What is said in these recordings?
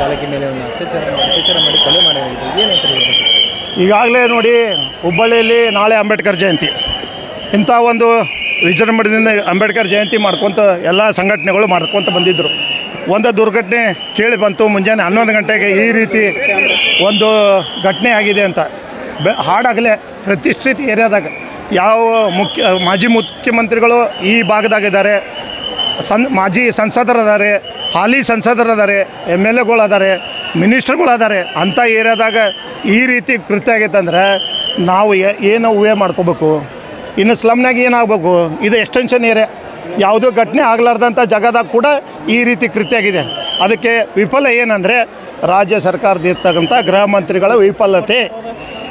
ಬಾಲಕಿ ಮೇಲೆ ಒಂದು ಅತ್ಯಾಚಾರ ಅತ್ಯಾಚಾರ ಮಾಡಿ ಕೊಲೆ ಮಾಡಲಾಗಿದೆ? ಈಗಾಗಲೇ ನೋಡಿ ಹುಬ್ಬಳ್ಳಿಯಲ್ಲಿ ನಾಳೆ ಅಂಬೇಡ್ಕರ್ ಜಯಂತಿ. ಇಂಥ ಒಂದು ವಿಜೃಂಭಣೆಯಿಂದ ಅಂಬೇಡ್ಕರ್ ಜಯಂತಿ ಮಾಡ್ಕೊತ ಎಲ್ಲ ಸಂಘಟನೆಗಳು ಮಾಡ್ಕೊತ ಬಂದಿದ್ದರು ಒಂದು ದುರ್ಘಟನೆ ಕೇಳಿ ಬಂತು. ಮುಂಜಾನೆ ಹನ್ನೊಂದು ಗಂಟೆಗೆ ಈ ರೀತಿ ಒಂದು ಘಟನೆ ಆಗಿದೆ ಅಂತ. ಬೆ ಹಾಡಾಗಲೇ ಪ್ರತಿಷ್ಠಿತ ಏರಿಯಾದಾಗ ಯಾವ ಮುಖ್ಯ, ಮಾಜಿ ಮುಖ್ಯಮಂತ್ರಿಗಳು ಈ ಭಾಗದಾಗಿದ್ದಾರೆ. ಸನ್ ಮಾಜಿ ಸಂಸದರದಾರೆ ಹಾಲಿ ಸಂಸದರದಾರೆ, ಎಂ ಎಲ್ ಎಗಳದಾರೆ, ಮಿನಿಸ್ಟರ್ಗಳದಾರೆ ಅಂಥ ಏರಿಯಾದಾಗ ಈ ರೀತಿ ಕೃತ್ಯ ಆಗೈತೆ ಅಂದ್ರೆ ನಾವು ಏನು ಊಹೆ ಮಾಡ್ಕೋಬೇಕು. ಇನ್ನು ಸ್ಲಮ್ನಾಗ ಏನಾಗಬೇಕು? ಇದು ಎಕ್ಸ್ಟೆನ್ಷನ್ ಏರಿಯಾ ಯಾವುದೋ ಘಟನೆ ಆಗಲಾರ್ದಂಥ ಜಾಗದಾಗ ಕೂಡ ಈ ರೀತಿ ಕೃತ್ಯ ಆಗಿದೆ. ಅದಕ್ಕೆ ವಿಫಲ ಏನಂದರೆ ರಾಜ್ಯ ಸರ್ಕಾರದ ಇರ್ತಕ್ಕಂಥ ಗೃಹ ಮಂತ್ರಿಗಳ ವಿಫಲತೆ.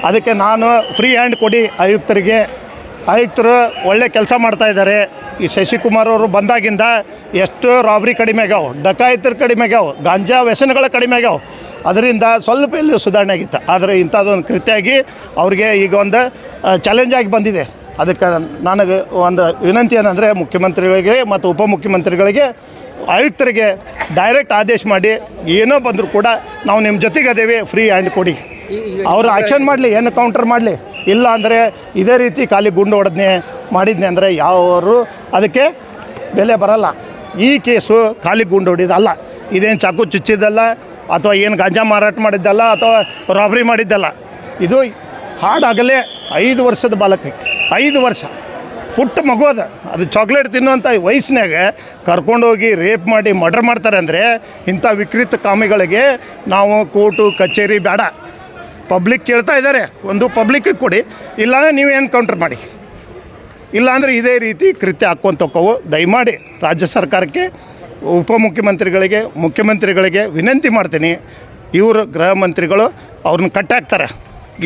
ಅದಕ್ಕೆ ನಾನು ಫ್ರೀ ಹ್ಯಾಂಡ್ ಕೊಡಿ ಆಯುಕ್ತರಿಗೆ ಆಯುಕ್ತರು ಒಳ್ಳೆ ಕೆಲಸ ಮಾಡ್ತಾ ಇದ್ದಾರೆ. ಈ ಶಶಿಕುಮಾರ್ ಅವರು ಬಂದಾಗಿಂದ ಎಷ್ಟು ರಾಬ್ರಿ ಕಡಿಮೆ ಆಗ್ಯಾವ. ಡಕಾಯಿತರು ಕಡಿಮೆ ಆಗ್ಯಾವ. ಗಾಂಜಾ ವ್ಯಸನಗಳ ಕಡಿಮೆ ಆಗ್ಯಾವ. ಅದರಿಂದ ಸ್ವಲ್ಪ ಇಲ್ಲಿ ಸುಧಾರಣೆ ಆಗಿತ್ತು. ಆದರೆ ಇಂಥದ್ದೊಂದು ಕೃತ್ಯ ಆಗಿ ಅವ್ರಿಗೆ ಈಗ ಒಂದು ಚಾಲೆಂಜ್ ಆಗಿ ಬಂದಿದೆ. ಅದಕ್ಕೆ ನನಗೆ ಒಂದು ವಿನಂತಿ ಏನಂದರೆ ಮುಖ್ಯಮಂತ್ರಿಗಳಿಗೆ ಮತ್ತು ಉಪಮುಖ್ಯಮಂತ್ರಿಗಳಿಗೆ ಆಯುಕ್ತರಿಗೆ ಡೈರೆಕ್ಟ್ ಆದೇಶ ಮಾಡಿ ಏನೋ ಬಂದರೂ ಕೂಡ ನಾವು ನಿಮ್ಮ ಜೊತೆಗೆ ಅದೇವಿ ಫ್ರೀ ಹ್ಯಾಂಡ್ ಕೊಡಿ. ಅವರು ಆಕ್ಷನ್ ಮಾಡಲಿ ಏನು ಕೌಂಟರ್ ಮಾಡಲಿ. ಇಲ್ಲ ಅಂದರೆ ಇದೇ ರೀತಿ ಖಾಲಿ ಗುಂಡು ಹೊಡೆದ್ನೆ ಮಾಡಿದ್ನೆ ಅಂದರೆ ಯಾವರು ಅದಕ್ಕೆ ಬೆಲೆ ಬರಲ್ಲ. ಈ ಕೇಸು ಖಾಲಿ ಗುಂಡು ಹೊಡಿದಲ್ಲ. ಇದೇನು ಚಾಕು ಚುಚ್ಚಿದ್ದಲ್ಲ ಅಥವಾ ಏನು ಗಾಂಜಾ ಮಾರಾಟ ಮಾಡಿದ್ದಲ್ಲ ಅಥವಾ ರಾಬ್ರಿ ಮಾಡಿದ್ದಲ್ಲ. ಇದು ಹಾಡಾಗಲೇ ಐದು ವರ್ಷದ ಬಾಲಕ ಐದು ವರ್ಷ. ಪುಟ್ಟ ಮಗು ಅದ. ಅದು ಚಾಕ್ಲೇಟ್ ತಿನ್ನುವಂಥ ವಯಸ್ಸಿನಾಗ ಕರ್ಕೊಂಡೋಗಿ ರೇಪ್ ಮಾಡಿ ಮರ್ಡರ್ ಮಾಡ್ತಾರೆ ಅಂದರೆ ಇಂಥ ವಿಕೃತ ಕಾಮಿಗಳಿಗೆ ನಾವು ಕೋರ್ಟು ಕಚೇರಿ ಬೇಡ. ಪಬ್ಲಿಕ್ ಕೇಳ್ತಾ ಇದ್ದಾರೆ, ಒಂದು ಪಬ್ಲಿಕ್ಕಿಗೆ ಕೊಡಿ, ಇಲ್ಲಾಂದರೆ ನೀವು ಏನು ಕೌಂಟರ್ ಮಾಡಿ. ಇಲ್ಲಾಂದರೆ ಇದೇ ರೀತಿ ಕೃತ್ಯ ಹಾಕ್ಕೊಂತ ಹೋಕ್ಕವು ದಯಮಾಡಿ ರಾಜ್ಯ ಸರ್ಕಾರಕ್ಕೆ, ಉಪಮುಖ್ಯಮಂತ್ರಿಗಳಿಗೆ, ಮುಖ್ಯಮಂತ್ರಿಗಳಿಗೆ ವಿನಂತಿ ಮಾಡ್ತೀನಿ. ಇವರು ಗೃಹ ಮಂತ್ರಿಗಳು ಅವ್ರನ್ನ ಕಟ್ಟಾಕ್ತಾರೆ.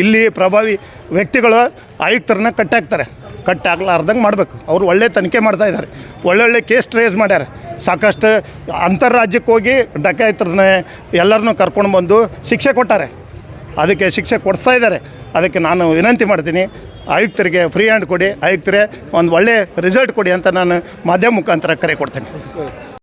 ಇಲ್ಲಿ ಪ್ರಭಾವಿ ವ್ಯಕ್ತಿಗಳು, ಆಯುಕ್ತರನ್ನ ಕಟ್ಟಾಕ್ತಾರೆ. ಕಟ್ಟಾಗ್ಲಾರ್ದಂಗೆ ಮಾಡಬೇಕು. ಅವರು ಒಳ್ಳೆ ತನಿಖೆ ಮಾಡ್ತಾ ಇದ್ದಾರೆ. ಒಳ್ಳೊಳ್ಳೆ ಕೇಸ್ ಟ್ರೇಸ್ ಮಾಡ್ಯಾರ. ಸಾಕಷ್ಟು ಅಂತಾರಾಜ್ಯಕ್ಕೆ ಹೋಗಿ ಡಕಾಯಿತರನ್ನ ಎಲ್ಲರನ್ನೂ ಕರ್ಕೊಂಡು ಬಂದು ಶಿಕ್ಷೆ ಕೊಟ್ಟಾರೆ. ಅದಕ್ಕೆ ಶಿಕ್ಷೆ ಕೊಡಿಸ್ತಾ ಇದ್ದಾರೆ. ಅದಕ್ಕೆ ನಾನು ವಿನಂತಿ ಮಾಡ್ತೀನಿ, ಆಯುಕ್ತರಿಗೆ ಫ್ರೀ ಹ್ಯಾಂಡ್ ಕೊಡಿ, ಆಯುಕ್ತರೇ ಒಂದು ಒಳ್ಳೆಯ ರಿಸಲ್ಟ್ ಕೊಡಿ ಅಂತ ನಾನು ಮಾಧ್ಯಮ ಮುಖಾಂತರ ಕರೆ ಕೊಡ್ತೇನೆ.